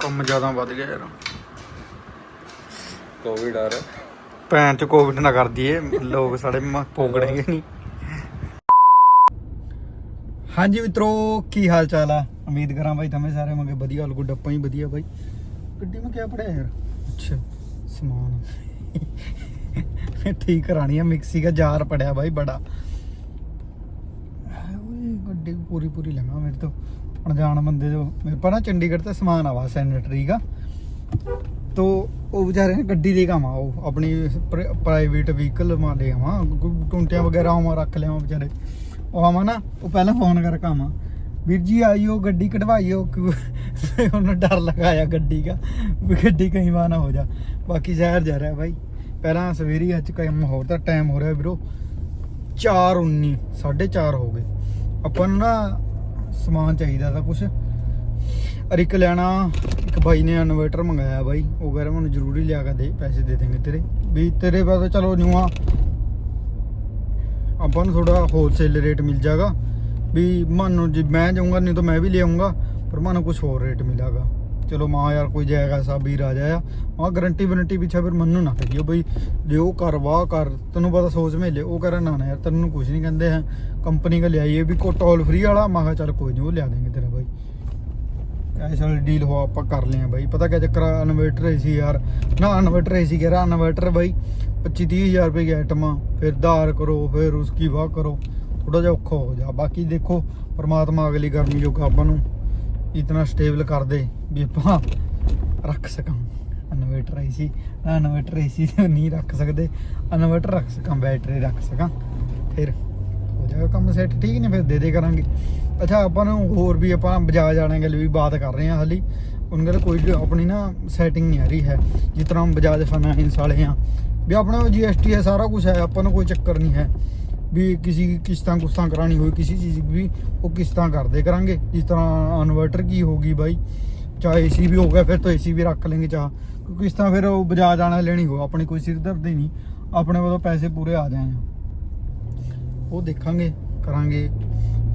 ਕੰਮ ਜ਼ਿਆਦਾ ਵੱਧ ਗਿਆ ਯਾਰ। ਕੋਵਿਡ ਆ ਰਿਹਾ। ਭੈਣ ਚ ਕੋਵਿਡ ਨਾ ਕਰ ਦਈਏ ਲੋਕ ਸਾਡੇ ਪੋਗੜੇਗੇ ਨਹੀਂ। ਹਾਂਜੀ ਮਿੱਤਰੋ ਕੀ ਹਾਲ ਚਾਲ ਆ? ਉਮੀਦ ਕਰਾਂ ਭਾਈ તમે ਸਾਰੇ ਮੰਗੇ ਵਧੀਆ ਹਲ ਗੁੱਡ ਆਪਾਂ ਹੀ ਵਧੀਆ ਭਾਈ ਗੱਡੀ ਮੈਂ ਕਿਆ ਪੜਿਆ ਯਾਰ? ਅੱਛਾ ਸਮਾਨ। ਠੀਕ ਕਰਾਣੀ ਆ ਮਿਕਸੀ ਦਾ ਜਾਰ ਪੜਿਆ ਭਾਈ ਬੜਾ। ਓਏ ਗੱਡੀ ਪੂਰੀ ਪੂਰੀ ਲੰਗਾ ਮੇਰੇ ਤੋਂ। ਅਣਜਾਣ ਬੰਦੇ ਜੋ ਮੇਰੇ ਪਾ ਨਾ ਚੰਡੀਗੜ੍ਹ ਤੇ ਸਮਾਨ ਆਵਾ ਸੈਨੇਟਰੀ ਦਾ। ਤੋ ਉਹ ਵਿਚਾਰੇ ਨੇ ਗੱਡੀ ਦੇ ਕਾਮਾ ਉਹ ਆਪਣੀ ਪ੍ਰਾਈਵੇਟ ਵਹੀਕਲ ਮਾ ਲੈ ਆਵਾਂ, ਕੋਈ ਟੁੰਟਿਆਂ ਵਗੈਰਾ ਆਵਾਂ ਰੱਖ ਲਿਆਵਾਂ ਵਿਚਾਰੇ। ਉਹ ਆਵਾਂ ਨਾ, ਉਹ ਪਹਿਲਾਂ ਫੋਨ ਕਰਕੇ ਕਾਮਾ ਵੀਰ ਜੀ ਆਈਓ ਗੱਡੀ ਕਢਵਾਈਓ ਉਹਨੂੰ ਡਰ ਲਗਾਇਆ ਗੱਡੀ ਦਾ, ਵੀ ਗੱਡੀ ਕहीं ਵਾਰ ਨਾ ਹੋ ਜਾ। ਬਾਕੀ ਜ਼ਹਿਰ ਜਾ ਰਿਹਾ ਭਾਈ ਪਹਿਲਾਂ ਸਵੇਰੀ ਅੱਜ ਕੰਮ ਹੋਰ ਤਾਂ ਟਾਈਮ ਹੋ ਰਿਹਾ ਵੀਰੋ 4:19 4:30 ਹੋ ਗਏ। ਆਪਾਂ ਨੂੰ ਨਾ ਸਮਾਨ ਚਾਹੀਦਾ ਤਾਂ ਕੁਝ ਅਰ ਇੱਕ ਲੈਣਾ, ਇੱਕ ਬਾਈ ਨੇ ਇਨਵਰਟਰ ਮੰਗਾਇਆ ਬਾਈ। ਉਹ ਕਹਿੰਦਾ ਮੈਨੂੰ ਜ਼ਰੂਰੀ ਲਿਆ ਕੇ ਦੇ, ਪੈਸੇ ਦੇ ਦੇਂਗੇ ਤੇਰੇ। ਵੀ ਤੇਰੇ ਪਾਸ ਚਲੋ ਨਿਊਆ ਆਪਾਂ ਨੂੰ ਥੋੜਾ ਹੋਲਸੇਲ ਰੇਟ ਮਿਲ ਜਾਗਾ ਵੀ ਮਾਨੂੰ ਜੇ ਮੈਂ ਜਾਊਂਗਾ, ਨਹੀਂ ਤਾਂ ਮੈਂ ਵੀ ਲੈ ਆਊਂਗਾ ਪਰ ਮਾਨੂੰ ਕੁਝ ਹੋਰ ਰੇਟ ਮਿਲਾਗਾ। ਚਲੋ ਮਾਂ ਯਾਰ ਕੋਈ ਜਾਏਗਾ ਸਾ ਵੀਰ ਆ। ਜਾਇਆ ਮਾਂ ਗਰੰਟੀ ਵਾਰੰਟੀ ਪਿੱਛੇ ਫਿਰ ਮੰਨੂ ਨਾ ਕਹੀਓ ਬਈ ਜੇ ਉਹ ਕਰ ਵਾਹ ਕਰ ਤੈਨੂੰ ਪਤਾ ਸੋਚ ਮੇਲੇ, ਉਹ ਕਰਾਂ ਨਾ ਨਾ ਯਾਰ, ਤੈਨੂੰ ਕੁਝ ਨਹੀਂ ਕਹਿੰਦੇ ਹੈ ਕੰਪਨੀ ਕਾ ਲਿਆਈਏ ਵੀ ਕੋ ਟੋਲ ਫ੍ਰੀ ਵਾਲਾ। ਮੈਂ ਕਿਹਾ, ਚੱਲ ਕੋਈ ਨਹੀਂ ਉਹ ਲਿਆ ਦੇਂਗੇ ਤੇਰਾ ਬਾਈ। ਐਸੇ ਵਾਲੀ ਡੀਲ ਹੋ, ਆਪਾਂ ਕਰ ਲਿਆ ਬਾਈ। ਪਤਾ ਕਿਆ ਚੱਕਰ ਆ ਇਨਵਰਟਰ ਹੀ ਸੀ ਯਾਰ। ਨਾ ਇਨਵਰਟਰ ਹੀ ਸੀ ਕਹਿ ਇਨਵਰਟਰ ਬਾਈ। 25 30000 ਰੁਪਏ ਦੀ ਆਈਟਮਾਂ ਫਿਰ ਧਾਰ ਕਰੋ, ਫਿਰ ਉਸकी ਵਾਹ ਕਰੋ। ਥੋੜਾ ਜਿਹਾ ਔਖਾ ਹੋ ਜਾ। ਬਾਕੀ ਦੇਖੋ, ਪਰਮਾਤਮਾ ਅਗਲੀ ਗਰਮੀ ਜੋਗਾ ਆਪਾਂ ਨੂੰ। ਇਤਨਾ ਸਟੇਬਲ ਕਰ ਦੇ ਵੀ ਆਪਾਂ ਰੱਖ ਸਕਾਂ। ਇਨਵਰਟਰ ਹੀ ਸੀ। ਨਾ ਇਨਵਰਟਰ ਹੀ ਸੀ ਨਹੀਂ ਰੱਖ ਸਕਦੇ। ਇਨਵਰਟਰ ਰੱਖ ਸਕਾਂ ਬੈਟਰੀ ਰੱਖ ਸਕਾਂ। ਫਿਰ ਹੋ ਜਾਏਗਾ ਕੰਮ ਸੈੱਟ ਠੀਕ ਨੇ, ਫਿਰ ਦੇ ਦੇ ਕਰਾਂਗੇ। ਅੱਛਾ, ਆਪਾਂ ਨੂੰ ਹੋਰ ਵੀ ਆਪਾਂ ਬਜਾਜ ਵਾਲਿਆਂ ਗੱਲ ਵੀ ਬਾਤ ਕਰ ਰਹੇ ਹਾਂ ਹਾਲੀ। ਉਹਨਾਂ ਦਾ ਕੋਈ ਆਪਣੀ ਨਾ ਸੈਟਿੰਗ ਨਹੀਂ ਆ ਰਹੀ ਹੈ। ਜਿਸ ਤਰ੍ਹਾਂ ਬਜਾਜ ਫਾਈਨੈਂਸ ਵਾਲੇ ਆ ਵੀ ਆਪਣਾ ਜੀਐਸਟੀ ਹੈ, ਸਾਰਾ ਕੁਝ ਹੈ, ਆਪਾਂ ਨੂੰ ਕੋਈ ਚੱਕਰ ਨਹੀਂ ਹੈ। ਵੀ ਕਿਸੇ ਕਿਸ਼ਤਾਂ ਕੁਸ਼ਤਾਂ ਕਰਾਣੀ ਹੋਈ, ਕਿਸੇ ਚੀਜ਼ ਵੀ ਉਹ ਕਿਸ਼ਤਾਂ ਕਰਦੇ ਕਰਾਂਗੇ। ਜਿਸ ਤਰ੍ਹਾਂ ਇਨਵਰਟਰ ਕੀ ਹੋ ਗਈ ਬਾਈ, ਚਾਹੇ ਏਸੀ ਵੀ ਹੋ ਗਿਆ, ਫਿਰ ਤਾਂ ਏਸੀ ਵੀ ਰੱਖ ਲੈਂਗੇ ਚਾਹ। ਕਿਉਂਕਿ ਇਸ ਤਰ੍ਹਾਂ ਫਿਰ ਉਹ ਬਜਾਜ ਆਣਾ ਲੈਣੀ ਹੋ ਆਪਣੀ ਕੋਈ ਸਿਰ ਦਰਦ ਨਹੀਂ। ਆਪਣੇ ਵੱਲੋਂ ਪੈਸੇ ਪੂਰੇ ਆ ਜਾਏ ਉਹ ਦੇਖਾਂਗੇ, ਕਰਾਂਗੇ।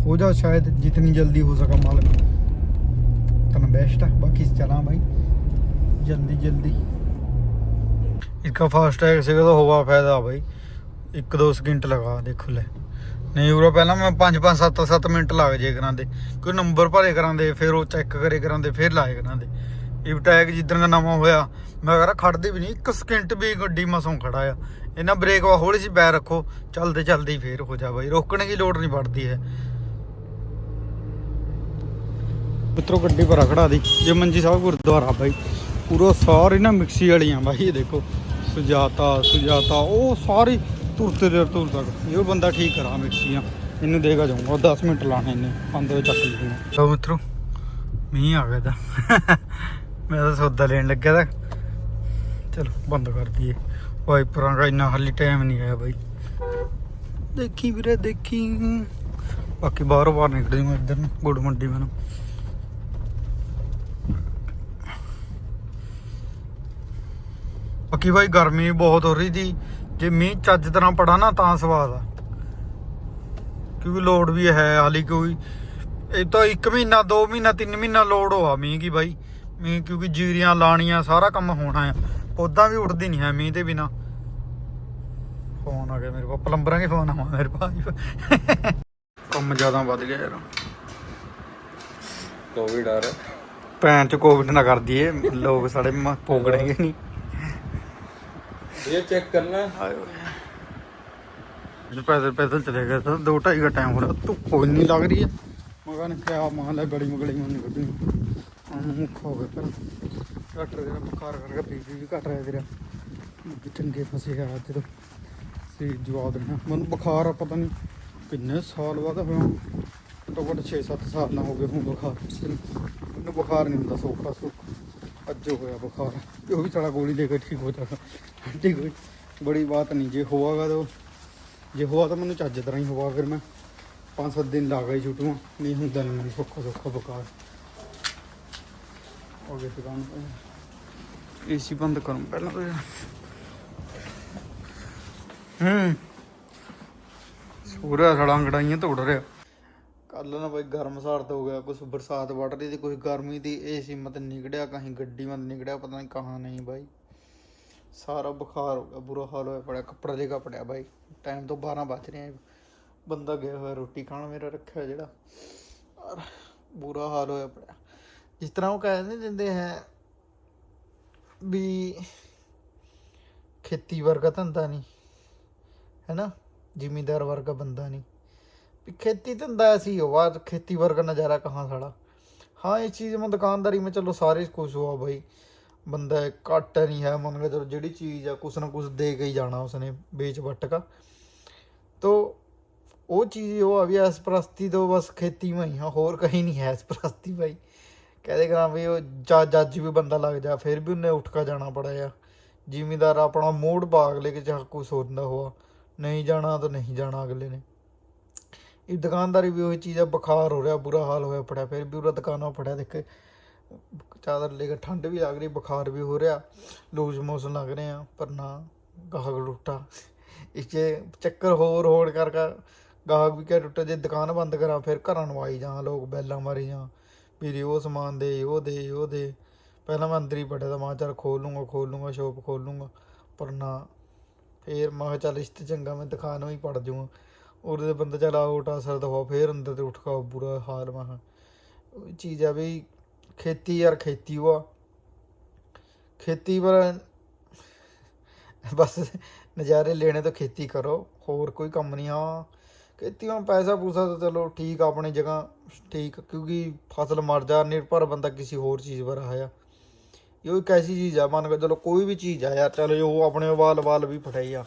ਹੋ ਜਾ ਸ਼ਾਇਦ ਜਿੰਨੀ ਜਲਦੀ ਹੋ ਸਕਾ ਮਾਲਕ। ਤਨ ਬੈਸਟ ਹੈ ਬਾਕੀ ਚਲਾਂ ਬਾਈ। ਜਲਦੀ ਜਲਦੀ। इसका फास्ट टैग से तो होगा फायदा भाई ਇੱਕ ਦੋ ਸਕਿੰਟ ਲਗਾ ਦੇਖੋ ਲੈ ਨਹੀਂ, ਉਰਾ ਪਹਿਲਾਂ ਮੈਂ 5 5 7 7 ਮਿੰਟ ਲੱਗ ਜੇ ਕਰਾਂਦੇ। ਕੋਈ ਨੰਬਰ ਭਰੇ ਕਰਾਂਦੇ, ਫਿਰ ਉਹ ਚੈੱਕ ਕਰੇ ਕਰਾਂਦੇ, ਫਿਰ ਲਾਏ ਕਰਾਂਦੇ। ਇਹ ਟੈਗ ਜਿੱਦਣ ਦਾ ਨਵਾਂ ਹੋਇਆ, ਮੈਂ ਕਹਿੰਦਾ ਖੜਦੇ ਵੀ ਨਹੀਂ, ਇੱਕ ਸਕਿੰਟ ਵੀ ਗੱਡੀ ਮਸੋਂ ਖੜਾ ਆ। ਇਹਨਾਂ ਬ੍ਰੇਕ ਵਾ, ਹੌਲੀ ਜਿਹੀ ਬੈਰ ਰੱਖੋ, ਚਲਦੇ ਚਲਦੇ ਹੀ ਫੇਰ ਹੋ ਜਾ ਬਾਈ। ਰੋਕਣ ਦੀ ਲੋੜ ਨਹੀਂ ਪੜਦੀ ਹੈ ਮਿੱਤਰੋ, ਗੱਡੀ ਪਰ ਖੜਾ ਦੀ। ਜੇ ਮੰਜੀ ਸਾਹਿਬ ਗੁਰਦੁਆਰਾ ਬਾਈ, ਪੂਰਾ ਸਾਰੇ ਨਾ ਮਿਕਸੀ ਵਾਲੀਆਂ ਬਾਈ, ਇਹ ਦੇਖੋ। ਸੁਜਾਤਾ ਸੁਜਾਤਾ, ਉਹ ਸਾਰੀ ਤੁਰਤੇ ਦੇ ਤੁਰ ਤੱਕ। ਇਹ ਬੰਦਾ ਠੀਕ ਕਰਾ ਮਿਕਸੀਆਂ ਇਹਨੂੰ ਦੇਗਾ ਜਾਊਂਗਾ 10 ਮਿੰਟ ਲਾਣੇ ਇਹਨੇ ਪੰਦ ਵਿੱਚ ਚੱਕ ਲੂਗਾ ਲਓ ਮੀਂਹ ਆ ਗਿਆ ਤਾਂ। ਮੈਂ ਤਾਂ ਸੌਦਾ ਲੈਣ ਲੱਗਿਆ ਤਾਂ। ਚਲੋ, ਬੰਦ ਕਰ ਦਈਏ। ਵਾਈਪਰਾਂ ਦਾ ਇੰਨਾ ਹਾਲੀ ਟਾਈਮ ਨਹੀਂ ਆਇਆ ਬਾਈ। ਦੇਖੀ ਵੀਰੇ, ਦੇਖੀ। ਬਾਕੀ ਬਾਹਰੋਂ ਬਾਹਰ ਨਿਕਲ ਮੈਂ ਇੱਧਰ ਨੂੰ, ਗੁੜ ਮੰਡੀ ਮੈਨੂੰ ਬਾਕੀ ਬਾਈ ਗਰਮੀ ਬਹੁਤ ਹੋ ਰਹੀ ਸੀ। ਜੇ ਮੀਂਹ ਚੱਜ ਤਰ੍ਹਾਂ ਪੜਾ ਨਾ ਤਾਂ ਸਵਾਦ ਆ। ਕਿਉਂਕਿ ਲੋਡ ਵੀ ਹੈ ਹਾਲੀ ਕੋਈ। ਇਹ ਤਾਂ 1 ਮਹੀਨਾ 2 ਮਹੀਨਾ 3 ਮਹੀਨਾ ਲੋਡ ਹੋਆ ਮੀਂਹ ਕੀ ਬਾਈ। ਮੀਂਹ ਕਿਉਂਕਿ ਜੀਰੀਆਂ ਲਾਣੀਆਂ ਸਾਰਾ ਕੰਮ ਹੋਣਾ ਆ। ਪੌਦਾ ਵੀ ਉੱਠਦੀ ਨਹੀਂ ਹੈ ਮੀਂਹ ਦੇ ਬਿਨਾ। ਫੋਨ ਆ ਗਿਆ ਮੇਰੇ ਕੋਲ ਪਲੰਬਰਾਂ ਦੇ ਫੋਨ ਆਵਾ ਮੇਰੇ ਭਾਈ। ਕੰਮ ਜ਼ਿਆਦਾ ਵੱਧ ਗਿਆ ਯਾਰ। ਕੋਵਿਡ ਆ ਰਿਹਾ। ਭੈਣ ਚ ਕੋਵਿਡ ਨਾ ਕਰ ਦਈਏ ਲੋਕ ਸਾਡੇ ਪੋਗੜੇਗੇ ਨਹੀਂ ਇਹ ਚੈੱਕ ਕਰਨਾ। ਆਇਓ ਪੈਦਲ ਪੈਦਲ ਚਲੇ ਗਏ ਤਾਂ 2:30 ਦਾ ਟਾਈਮ ਹੋ ਰਿਹਾ ਧੁੱਪ ਕੋਈ ਲੱਗ ਰਹੀ ਹੈ। ਮਗਾ ਨੇ ਕਿਹਾ, ਮਾਂ ਲੈ ਗੜੀ ਮਗੜੀ ਮੋਂ ਨਹੀਂ ਮੁੱਖ ਹੋ ਗਿਆ ਪਰ ਡਾਕਟਰ ਦੇ ਬੁਖਾਰ ਕਰਕੇ ਬੀਪੀ ਵੀ ਘਟ ਰਿਹਾ ਤੇਰਾ। ਚੰਗੇ ਫਸੇ ਆ ਜਦੋਂ ਤੋਂ ਸੀ ਜਵਾਬ ਦੇਣਾ। ਮੈਨੂੰ ਬੁਖਾਰ ਆ, ਪਤਾ ਨਹੀਂ ਕਿੰਨੇ ਸਾਲ ਬਾਅਦ ਹੋਇਆ। ਘੱਟੋ ਘੱਟ 6-7 ਸਾਲ ਨਾ ਹੋ ਗਏ ਹੁਣ ਬੁਖਾਰ। ਮੈਨੂੰ ਬੁਖਾਰ ਨਹੀਂ ਹੁੰਦਾ, ਸੌਖਾ ਸੁੱਖ। ਅੱਜ ਹੋਇਆ ਬੁਖਾਰ। ਤੇ ਉਹ ਵੀ ਸਾਲਾ ਗੋਲੀ ਦੇ ਕੇ ਠੀਕ ਹੋ ਜਾਗਾ ਠੀਕ ਹੋਈ ਬੜੀ ਬਾਤ ਨਹੀਂ, ਜੇ ਹੋਵਾਗਾ ਤਾਂ ਜੇ ਹੋਆ ਤਾਂ ਮੈਨੂੰ ਚੱਜ ਤਰ੍ਹਾਂ ਹੀ ਹੋਵਾ ਫਿਰ ਮੈਂ 5-7 ਦਿਨ ਲਾ ਗਈ ਛੁੱਟੂਆਂ ਨਹੀਂ ਹੁੰਦਾ ਨਹੀਂ ਮੈਨੂੰ ਸੌਖਾ ਸੌਖਾ, ਬੁਖਾਰ। ਹੋ ਗਿਆ ਦੁਕਾਨ ਪਰ ਏਸੀ ਬੰਦ ਕਰੂੰ ਪਹਿਲਾਂ ਤਾਂ। ਹੂੰ। ਸੂਰਾ ਸੜਾਂ ਗੜਾਈਆਂ ਤੋੜ ਰਿਹਾ। ਕੱਲ ਨਾ ਬਾਈ ਗਰਮ ਸਰਦ ਹੋ ਗਿਆ ਕੁਝ ਬਰਸਾਤ ਵੜ ਰਹੀ ਤੇ ਕੁਝ ਗਰਮੀ ਦੀ ਏਸੀ ਮਤ ਨਿਕੜਿਆ, ਕਹੀਂ ਗੱਡੀ ਮਤ ਨਿਕੜਿਆ, ਪਤਾ ਨਹੀਂ ਕਹਾਂ ਨਹੀਂ ਬਾਈ। ਸਾਰਾ ਬੁਖਾਰ ਹੋ ਗਿਆ, ਬੁਰਾ ਹਾਲ ਹੋਇਆ ਪੜਿਆ ਕੱਪੜਾ ਦੇ ਕੱਪੜਿਆ ਬਾਈ। ਟਾਈਮ ਤੋਂ 12 ਵੱਜ ਰਹੇ ਆ। ਬੰਦਾ ਗਿਆ ਹੋਇਆ ਰੋਟੀ ਖਾਣ, ਮੇਰਾ ਰੱਖਿਆ ਜਿਹੜਾ। ਬੁਰਾ ਹਾਲ ਹੋਇਆ ਪੜਿਆ ਜਿਸ ਤਰ੍ਹਾਂ ਉਹ ਕਹਿ ਨਹੀਂ ਦਿੰਦੇ ਹੈ ਵੀ ਖੇਤੀ ਵਰਗਾ ਧੰਦਾ ਨਹੀਂ ਹੈਨਾ ਜ਼ਿਮੀਂਦਾਰ ਵਰਗਾ ਬੰਦਾ ਨਹੀਂ। भी खेती धंधा ऐसी हुआ खेती वर्गा नज़ारा कहाँ साड़ा हाँ इस चीज़ में दुकानदारी में चलो सारे खुश हुआ भाई बंदा घट नहीं है मन चलो जड़ी चीज़ है कुछ ना कुछ दे के ही जाना उसने बेच बट का तो वो चीज़ वो अभी ऐस प्रस्ती तो बस खेती में ही है होर कहीं नहीं है ऐस प्रस्ती भाई कहते करा भी वो जा जज भी बंदा लग जा फिर भी उन्हें उठ का जाना पड़ा या ਜ਼ਿਮੀਦਾਰ ਆਪਣਾ ਮੂਡ ਬਾਗ ਲੈ ਕੇ ਚਾਹ ਕੁਛ ਹੁੰਦਾ ਹੋਆ ਨਹੀਂ ਜਾਣਾ ਤਾਂ ਨਹੀਂ ਜਾਣਾ ਅਗਲੇ ਨੇ ਇਹ ਦੁਕਾਨਦਾਰੀ ਵੀ ਉਹੀ ਚੀਜ਼ ਆ, ਬੁਖਾਰ ਹੋ ਰਿਹਾ, ਬੁਰਾ ਹਾਲ ਹੋਇਆ ਪੜਿਆ ਫਿਰ ਵੀ ਉਹਦਾ ਦੁਕਾਨਾਂ ਪੜਿਆ ਦੇਖੇ। ਚਾਦਰ ਲੈ ਕੇ ਠੰਡ ਵੀ ਲੱਗ ਰਹੀ, ਬੁਖਾਰ ਵੀ ਹੋ ਰਿਹਾ, ਲੂਜ਼ ਮੋਸ਼ਨ ਲੱਗ ਰਹੇ ਆ, ਪਰ ਨਾ ਗਾਹਕ ਟੁੱਟਾ ਇਸ 'ਚ ਚੱਕਰ ਹੋਰ ਹੋਰ ਕਰ ਕਰ ਗਾਹਕ ਵੀ ਕਹਿ ਟੁੱਟਾ ਜੇ ਦੁਕਾਨ ਬੰਦ ਕਰਾਂ, ਫਿਰ ਘਰਾਂ ਨੂੰ ਆਈ ਜਾਂ ਲੋਕ ਬੈਲਾਂ ਮਾਰੀ ਜਾਂ ਵੀ ਉਹ ਸਮਾਨ ਦੇ, ਉਹ ਦੇ ਉਹ ਦੇ। ਪਹਿਲਾਂ ਮੈਂ ਅੰਦਰ ਹੀ ਪੜਿਆ ਤਾਂ ਮੈਂ ਕਿਹਾ ਚੱਲ ਖੋਲ ਲੂੰਗਾ ਖੋਲ ਲੂੰਗਾ ਸ਼ੋਪ ਖੋਲ ਲੂੰਗਾ ਪਰ ਨਾ। ਫੇਰ ਮੈਂ ਕਿਹਾ ਚੱਲ, ਇਸ ਤੇ ਚੰਗਾ ਮੈਂ ਦੁਕਾਨ ਹੀ ਪੜ ਉਰੇ ਉਹਦੇ ਬੰਦਾ ਚੱਲ ਆਊਟ ਆ ਸਕਦਾ ਹੋ ਫੇਰ ਅੰਦਰ ਤੇ ਉੱਠ ਕੇ ਬੁਰਾ ਹਾਲ ਮੈਂ ਉਹ ਚੀਜ਼ ਆ ਵੀ ਖੇਤੀ ਯਾਰ ਖੇਤੀ ਵਾ। ਖੇਤੀ ਪਰ ਬਸ ਨਜ਼ਾਰੇ ਲੈਣੇ ਤਾਂ ਖੇਤੀ ਕਰੋ, ਹੋਰ ਕੋਈ ਕੰਮ ਨਹੀਂ ਆ। ਖੇਤੀ ਪੈਸਾ ਪੂਸਾ ਤਾਂ ਚਲੋ ਠੀਕ ਆਪਣੀ ਜਗ੍ਹਾ ਠੀਕ, ਕਿਉਂਕਿ ਫਸਲ ਮਰ ਜਾ, ਨਿਰਭਰ ਬੰਦਾ ਕਿਸੇ ਹੋਰ ਚੀਜ਼ ਪਰ ਆਇਆ। ਇਹ ਇੱਕ ਐਸੀ ਚੀਜ਼ ਆ, ਮੰਨ ਕੇ ਚਲੋ ਕੋਈ ਵੀ ਚੀਜ਼ ਆ ਯਾਰ, ਚਲੋ ਉਹ ਆਪਣੇ ਵਾਲ ਵਾਲ ਵੀ ਫਟਾਈ ਆ।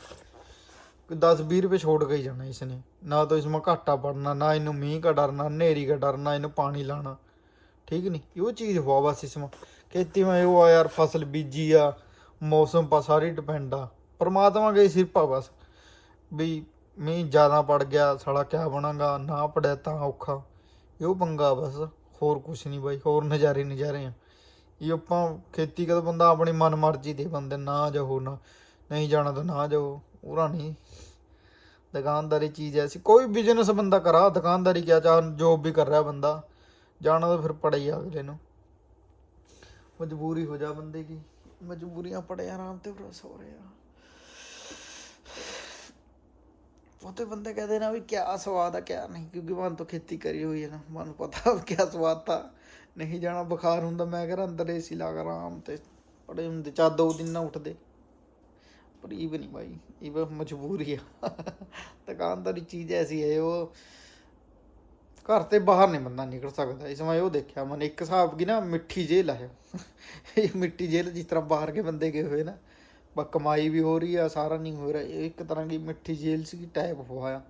ਕਿ 10-20 ਰੁਪਏ ਛੋੜ ਕੇ ਹੀ ਜਾਣਾ ਇਸ ਨੇ ਨਾ ਤਾਂ ਇਸ ਮਾ ਘਾਟਾ ਪੜਨਾ, ਨਾ ਇਹਨੂੰ ਮੀਂਹ ਦਾ ਡਰਨਾ, ਹਨੇਰੀ ਦਾ ਡਰਨਾ, ਇਹਨੂੰ ਪਾਣੀ ਲਾਣਾ। ਠੀਕ ਨਹੀਂ ਉਹ ਚੀਜ਼ ਹੋਆ ਬਸ ਇਸ ਮਾ। ਖੇਤੀ ਮਾ ਉਹ ਆ ਯਾਰ, ਫਸਲ ਬੀਜੀ ਆ, ਮੌਸਮ ਪਾ ਸਾਰੀ ਡਿਪੈਂਡ ਆ। ਪਰਮਾਤਮਾ ਗਈ ਸਿਰਪਾ ਬਸ। ਵੀ ਮੀਂਹ ਜ਼ਿਆਦਾ ਪੜ ਗਿਆ, ਸਾਲਾ ਕਿਆ ਬਣਾਗਾ, ਨਾ ਪੜਿਆ ਤਾਂ ਔਖਾ। ਇਹੋ ਪੰਗਾ ਬਸ। ਹੋਰ ਕੁਛ ਨਹੀਂ ਬਾਈ, ਹੋਰ ਨਜ਼ਾਰੇ ਨਜ਼ਾਰੇ ਆ। ਇਹ ਆਪਾਂ ਖੇਤੀ ਕਦ ਬੰਦਾ ਆਪਣੀ ਮਨ ਮਰਜ਼ੀ ਦੇ ਬੰਦੇ, ਨਾ ਜਾਓ ਨਾ। ਨਹੀਂ ਜਾਣਾ ਤਾਂ ਨਾ ਜਾਓ। ਉਹਰਾ ਨਹੀਂ। ਦੁਕਾਨਦਾਰੀ ਚੀਜ਼ ਐਸੀ, ਕੋਈ ਬਿਜ਼ਨਸ ਬੰਦਾ ਕਰਾ, ਦੁਕਾਨਦਾਰੀ ਕਿਆ ਚਾਹ ਜੋਬ ਵੀ ਕਰ ਰਿਹਾ ਬੰਦਾ। ਜਾਣਾ ਤਾਂ ਫਿਰ ਪੜਾ ਹੀ ਆ ਅਗਲੇ ਨੂੰ। ਮਜਬੂਰੀ ਹੋ ਜਾ ਬੰਦੇ ਦੀ। ਮਜਬੂਰੀਆਂ ਪੜੇ ਆਰਾਮ ਤੇ ਬਰਸ ਹੋ ਰਿਹਾ ਬਹੁਤੇ ਬੰਦੇ ਕਹਦੇ ਨਾ ਵੀ ਕਿਆ ਸਵਾਦ ਆ, ਕਿਆ ਨਹੀਂ, ਕਿਉਂਕਿ ਮਨ ਤੋਂ ਖੇਤੀ ਕਰੀ ਹੋਈ ਹੈ ਨਾ। ਮਨ ਪਤਾ ਕਿਆ ਸਵਾਦ ਤਾਂ। ਨਹੀਂ ਜਾਣਾ ਬੁਖਾਰ ਹੁੰਦਾ, ਮੈਂ ਕਹਿੰਦਾ ਅੰਦਰ ਏਸੀ ਲਾ ਕੇ ਆਰਾਮ ਤੇ ਪੜੇ ਹੁੰਦੇ ਚਾ ਦੋ ਦਿਨ ਨਾ ਉੱਠਦੇ। ਪਰ ਇਹ ਵੀ ਨਹੀਂ ਭਾਈ ਇਹ ਵੀ ਮਜਬੂਰੀ ਆ। ਦੁਕਾਨਦਾਰੀ ਚੀਜ਼ ਐਸੀ ਹੈ, ਉਹ ਘਰ ਤੇ ਬਾਹਰ ਨਹੀਂ ਬੰਦਾ ਨਿਕਲ ਸਕਦਾ। ਇਸ ਮੈਂ ਉਹ ਦੇਖਿਆ ਮਨ ਇੱਕ ਹਿਸਾਬ ਕੀ ਨਾ, ਮਿੱਠੀ ਜੇਲ੍ਹ ਹੈ ਇਹ ਮਿੱਠੀ ਜੇਲ੍ਹ ਜਿਸ ਤਰ੍ਹਾਂ ਬਾਹਰ ਕੇ ਬੰਦੇ ਗਏ ਹੋਏ ਨਾ, ਬਸ ਕਮਾਈ ਵੀ ਹੋ ਰਹੀ ਆ, ਸਾਰਾ ਨਹੀਂ ਹੋ ਰਿਹਾ। ਇਹ ਇੱਕ ਤਰ੍ਹਾਂ ਦੀ ਮਿੱਠੀ ਜੇਲ੍ਹ ਸੀ ਟਾਈਪ ਹੋਇਆ।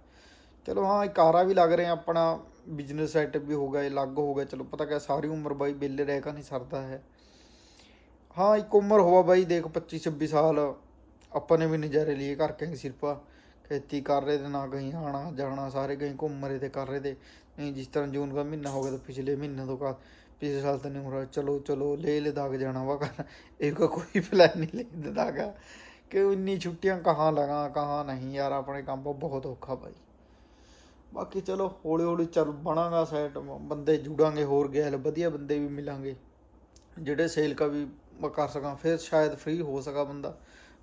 ਚਲੋ ਹਾਂ ਇੱਕ ਆਰਾ ਵੀ ਲੱਗ ਰਿਹਾ ਆਪਣਾ ਬਿਜ਼ਨਸ ਸੈਟਅਪ ਵੀ ਹੋ ਗਿਆ ਅਲੱਗ ਹੋ ਗਿਆ। ਚਲੋ ਪਤਾ ਕਿ ਸਾਰੀ ਉਮਰ ਬਾਈ ਵਿਹਲੇ ਰਹਿ ਕੇ ਨਹੀਂ ਸਰਦਾ ਹੈ। ਹਾਂ, ਇੱਕ ਉਮਰ ਹੋਆ ਬਾਈ, ਦੇਖ 25 26 ਸਾਲ। ਆਪਾਂ ਨੇ ਵੀ ਨਜ਼ਾਰੇ ਲਈ ਕਰਕੇ ਸਿਰਫ ਖੇਤੀ ਕਰ ਰਹੇ ਤੇ ਨਾ ਕਹੀਂ ਆਣਾ ਜਾਣਾ, ਸਾਰੇ ਕਹੀਂ ਘੁੰਮ ਰਹੇ ਤੇ ਕਰ ਰਹੇ ਤੇ। ਨਹੀਂ, ਜਿਸ ਤਰ੍ਹਾਂ ਜੂਨ ਦਾ ਮਹੀਨਾ ਹੋ ਗਿਆ ਤਾਂ ਪਿਛਲੇ ਮਹੀਨੇ ਤੋਂ ਬਾਅਦ, ਪਿਛਲੇ ਸਾਲ ਤਾਂ ਨਹੀਂ ਹੋ ਰਿਹਾ। ਚਲੋ ਚਲੋ ਲੈ ਲਦਾਖ ਜਾਣਾ ਵਾ ਕਰ ਇਹ ਕਾ ਕੋਈ ਪਲਾਨ ਨਹੀਂ ਲੈ ਲਦਾਖ। ਕਿ ਇੰਨੀ ਛੁੱਟੀਆਂ ਕਹਾਂ ਲਗਾ, ਕਹਾਂ ਨਹੀਂ ਯਾਰ, ਆਪਣੇ ਕੰਮ ਬਹੁਤ ਔਖਾ ਭਾਈ ਬਾਕੀ ਚਲੋ, ਹੌਲੀ ਹੌਲੀ ਚੱਲ ਬਣਾਗਾ ਸੈਟ ਬੰਦੇ ਜੁੜਾਂਗੇ ਹੋਰ ਗੈਲ, ਵਧੀਆ ਬੰਦੇ ਵੀ ਮਿਲਾਂਗੇ। ਜਿਹੜੇ ਸੇਲ ਕਾ ਵੀ ਕਰ ਸਕਾਂ, ਫਿਰ ਸ਼ਾਇਦ ਫ੍ਰੀ ਹੋ ਸਕਾਂ ਬੰਦਾ।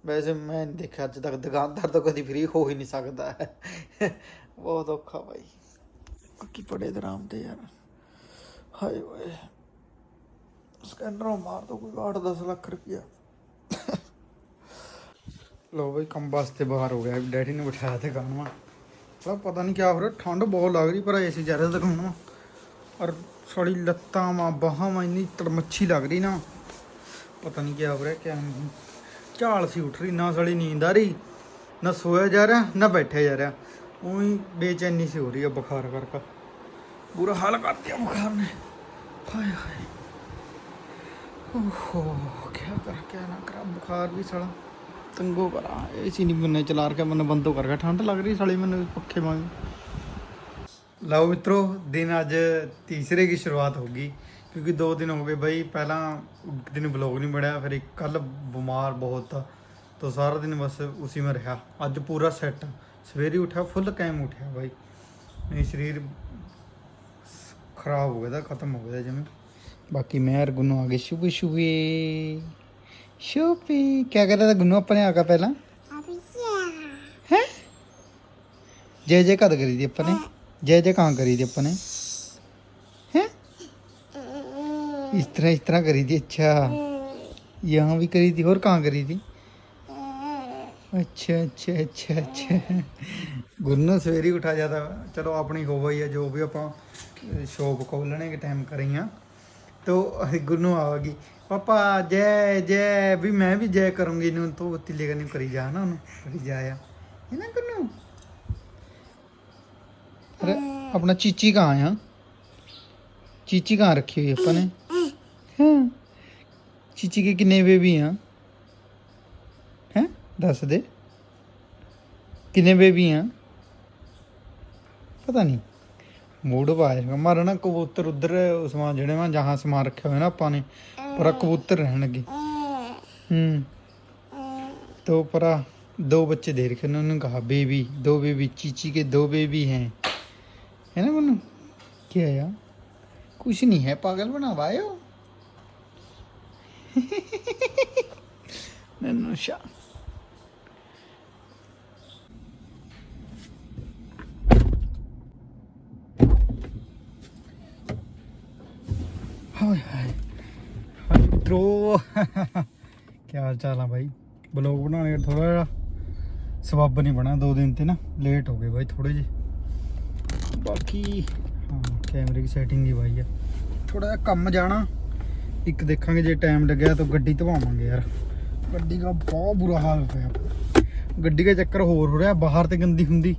ਵੈਸੇ ਮੈਂ ਨਹੀਂ ਦੇਖਿਆ ਅੱਜ ਤੱਕ, ਦੁਕਾਨਦਾਰ ਤਾਂ ਕਦੀ ਫ੍ਰੀ ਹੋ ਹੀ ਨਹੀਂ ਸਕਦਾ। ਬਹੁਤ ਔਖਾ ਭਾਈ ਬਾਕੀ ਪੜੇ ਦਰਾਮ ਤੇ ਯਾਰ। ਹਾਏ ਓਏ। ਸਕੈਨਰੋਂ ਮਾਰ ਦੋ, ਕੋਈ 8-10 ਲੱਖ ਰੁਪਇਆ ਲੋ ਬਈ, ਕੰਮ ਵਾਸਤੇ ਬਾਹਰ ਹੋ ਗਿਆ। ਡੈਡੀ ਨੇ ਬਿਠਾਇਆ ਤੇ ਕੰਮ ਪਰ ਪਤਾ ਨਹੀਂ ਕਿਆ ਹੋ ਰਿਹਾ, ਠੰਡ ਬਹੁਤ ਲੱਗ ਰਹੀ ਪਰ ਏਸੀ ਜਾ ਦਿਖਾਉਣਾ ਔਰ ਸਾਡੀ ਲੱਤਾਂ ਮਾ ਬਾਹਾਂ ਮਾ ਇੰਨੀ ਤੜਮੱਛੀ ਲੱਗ ਰਹੀ ਨਾ। ਪਤਾ ਨਹੀਂ ਕਿਆ ਹੋ ਰਿਹਾ, ਕਿਆ ਨਹੀਂ। ਝਾਲ ਸੀ ਉੱਠ ਰਹੀ, ਨਾ ਸਾਡੀ ਨੀਂਦ ਆ ਰਹੀ, ਨਾ ਸੋਇਆ ਜਾ ਰਿਹਾ, ਨਾ ਬੈਠਿਆ ਜਾ ਰਿਹਾ। ਉਹੀ ਬੇਚੈਨੀ ਸੀ ਹੋ ਰਹੀ ਆ ਬੁਖਾਰ ਕਰਕੇ। ਬੁਰਾ ਹਾਲ ਕਰ ਬੁਖਾਰ ਨੇ। ਹਾਏ ਹਾਏ। ਓਹੋ, ਕਿਆ ਕਰ, ਕਿਆ ਨਾ ਕਰਾਂ, ਬੁਖਾਰ ਵੀ ਸਾਲਾ। ਤੰਗੋ ਕਰਾਂ ਏਸੀ ਨਹੀਂ ਬੰਨੇ ਚਲਾ ਰਖਿਆ, ਮੈਨੂੰ ਬੰਦੋ ਕਰ ਗਿਆ ਠੰਡ ਲੱਗ ਰਹੀ ਸਾਲੀ ਮੈਨੂੰ ਪੱਖੇ ਵਾਂਗ। ਲਓ ਮਿੱਤਰੋ, ਦਿਨ ਅੱਜ ਤੀਸਰੇ ਦੀ ਸ਼ੁਰੂਆਤ ਹੋ ਗਈ। ਕਿਉਂਕਿ ਦੋ ਦਿਨ ਹੋ ਗਏ ਬਾਈ ਪਹਿਲਾਂ ਦਿਨ ਵਲੌਗ ਨਹੀਂ ਬਣਿਆ ਫਿਰ ਕੱਲ ਬਿਮਾਰ ਬਹੁਤ ਤਾਂ ਤਾਂ ਸਾਰਾ ਦਿਨ ਬਸ ਉਸੇ ਮੈਂ ਰਿਹਾ। ਅੱਜ ਪੂਰਾ ਸੈੱਟ ਸਵੇਰੇ ਉਠਿਆ ਫੁੱਲ ਕੈਮ ਉਠਿਆ ਬਾਈ। ਨਹੀਂ ਸਰੀਰ ਖਰਾਬ ਹੋ ਗਿਆ ਦਾ ਖਤਮ ਹੋ ਗਿਆ ਜਿਵੇਂ। ਬਾਕੀ ਮੈਂ ਅਰ ਗੁੰਨੂ ਆ ਗਏ ਸ਼ੁਭ ਸ਼ੁਭੇ ਸ਼ੁਭੀ ਕਿਆ ਕਰਦਾ ਰਿਹਾ ਗੁੰਨੂ ਆਪਣੇ ਆ ਕੇ ਪਹਿਲਾਂ ਹੈ? ਜੈ ਜੈ ਕਦ ਕਰੀ ਦੀ ਆਪਾਂ ਨੇ ਜੈ ਜੈ ਕਾਂ ਕਰੀ ਦੀ ਆਪਾਂ ਨੇ इस तरह इस तरह करी थी अच्छा यहाँ भी करी थी और कहाँ करी थी ਅੱਛਾ ਅੱਛਾ ਅੱਛਾ ਅੱਛਾ ਗੁਰਨੂ ਸਵੇਰੀ ਉਠਾ ਜਾਂਦਾ ਚਲੋ ਆਪਣੀ ਹੋ ਗਈ ਹੈ ਜੋ ਵੀ ਆਪਾਂ ਸ਼ੋਪ ਖੋਲਣੇ ਕੇ ਟਾਈਮ ਕਰੀਆਂ ਤੋ ਗੁਰਨੂ ਆਵੇਗੀ ਪਾਪਾ ਜੈ ਜੈ ਵੀ ਮੈਂ ਵੀ ਜੈ ਕਰੂੰਗੀ ਨੂੰ ਤੋ ਤਿੱਲੇ ਕਰਨੀ ਕਰੀ ਜਾ ਨਾ ਉਹਨੂੰ ਕਰੀ ਜਾਇਆ ਹੈ ਨਾ ਗੁਰਨੂ अरे अपना चीची कहाँ है हाँ? चीची कहाँ रखी हुई है अपन ने हाँ चीची के कितने बेबी हैं हैं दस दे कितने बेबी हैं पता नहीं मूड पाएगा हमारा ना कबूतर उधर समान जड़े वहाँ जहाँ समान रखे हुए ना अपने पर कबूतर रहने लगे हम्म तो परा दो बच्चे दे रखे उन्होंने कहा बेबी दो बेबी चीची के दो बेबी हैं है ना मनु क्या यार कुछ नहीं है पागल बना पाए हो ਮੈਨੂੰ ਸ਼ਾ ਹਾਏ ਹਾਏ ਹਾਏ ਮਿੱਤਰੋ ਕੀ ਹਾਲ ਚਾਲ ਆ ਭਾਈ ਬਲੌਗ ਬਣਾਉਣੇ ਥੋੜਾ ਜਿਹਾ ਸਬੱਬ ਨਹੀਂ ਬਣਾ ਦੋ ਦਿਨ ਤੇ ਨਾ ਲੇਟ ਹੋ ਗਏ ਭਾਈ ਥੋੜੇ ਜੀ ਬਾਕੀ ਹਾਂ ਕੈਮਰੇ ਦੀ ਸੈਟਿੰਗ ਦੀ ਭਾਈ ਆ ਥੋੜਾ ਜਿਹਾ ਕੰਮ ਜਾਣਾ ਇੱਕ ਦੇਖਾਂਗੇ ਜੇ ਟਾਈਮ ਲੱਗਿਆ ਤਾਂ ਗੱਡੀ ਧਵਾਵਾਂਗੇ ਯਾਰ। ਗੱਡੀ ਦਾ ਬਹੁਤ ਬੁਰਾ ਹਾਲ ਹੋਇਆ ਗੱਡੀ ਦਾ ਚੱਕਰ ਹੋਰ ਹੋ ਰਿਹਾ, ਬਾਹਰ ਤੇ ਗੰਦੀ ਹੁੰਦੀ,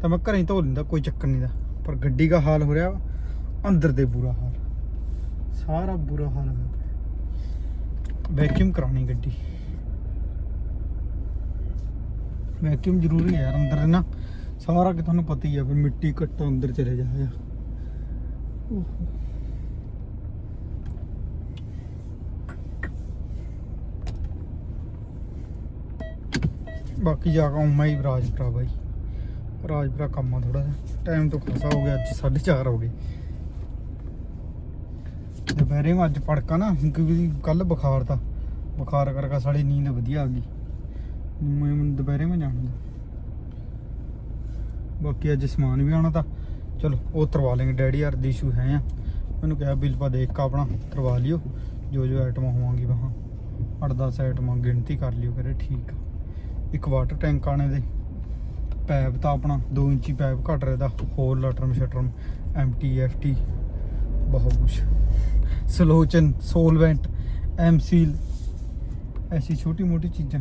ਤਾਂ ਮੈਂ ਘਰੇ ਧੋ ਲੈਂਦਾ, ਕੋਈ ਚੱਕਰ ਨਹੀਂ ਦਾ। ਪਰ ਗੱਡੀ ਦਾ ਹਾਲ ਹੋ ਰਿਹਾ, ਅੰਦਰ ਦੇ ਬੁਰਾ ਹਾਲ। ਸਾਰਾ ਬੁਰਾ ਹਾਲ ਹੋਇਆ ਵੈਕਿਊਮ ਕਰਾਉਣੀ ਗੱਡੀ। ਵੈਕਿਊਮ ਜ਼ਰੂਰੀ ਹੈ ਯਾਰ, ਅੰਦਰ ਨਾ। ਸਾਰਾ ਕਿ ਤੁਹਾਨੂੰ ਪਤਾ ਹੀ ਆ ਫਿਰ ਮਿੱਟੀ ਘੱਟਾ ਅੰਦਰ ਚਲੇ ਜਾਇਆ ਬਾਕੀ ਜਾ ਕੇ ਆਉਂ ਮੈਂ ਹੀ ਰਾਜਪੁਰਾ ਬਾਈ। ਰਾਜਪੁਰਾ ਕੰਮ ਆ ਥੋੜਾ ਜਿਹਾ। ਟਾਈਮ ਤੋਂ ਖਾਸਾ ਹੋ ਗਿਆ, ਅੱਜ 4:30 ਹੋ ਗਏ। ਦੁਪਹਿਰੇ ਮੈਂ ਅੱਜ ਪੜਕਾ ਨਾ, ਕਿਉਂਕਿ ਕੱਲ ਬੁਖਾਰ ਤਾਂ। ਬੁਖਾਰ ਕਰਕੇ ਸਾਡੀ ਨੀਂਦ ਵਧੀਆ ਆ ਗਈ। ਮੈਂ ਦੁਪਹਿਰੇ ਮੈਂ ਜਾਣਾ। ਬਾਕੀ ਅੱਜ ਸਮਾਨ ਵੀ ਆਉਣਾ ਤਾਂ। ਚਲੋ, ਉਹ ਤਰਵਾ ਲੈਂਗੇ। ਡੈਡੀ ਯਾਰ ਦੀ ਇਸ਼ੂ ਹੈ ਆ। ਮੈਨੂੰ ਕਿਹਾ, ਬਿੱਲ ਪਾ ਦੇਖ ਕੇ ਆਪਣਾ ਕਰਵਾ ਲਿਓ। ਜੋ ਜੋ ਆਈਟਮਾਂ ਹੋਵਾਂਗੀ ਵਹਾਂ 8-10 ਆਈਟਮਾਂ ਗਿਣਤੀ ਕਰ ਲਿਓ, ਕਰੇ ਠੀਕ ਆ। ਇੱਕ ਵਾਟਰ ਟੈਂਕ ਆਣੇ ਦੇ। ਪੈਪ ਤਾਂ ਆਪਣਾ 2 ਇੰਚੀ ਪੈਪ ਘਟ ਰਹੇ ਦਾ ਹੋਰ ਲਟਰਮ ਸ਼ਟਰਮ ਐਫ ਟੀ ਬਹੁਤ ਕੁਝ ਸਲੋਚਨ ਸੋਲਵੈਂਟ ਐਮਸੀਲ ਐਸੀ ਛੋਟੀ ਮੋਟੀ ਚੀਜ਼ਾਂ।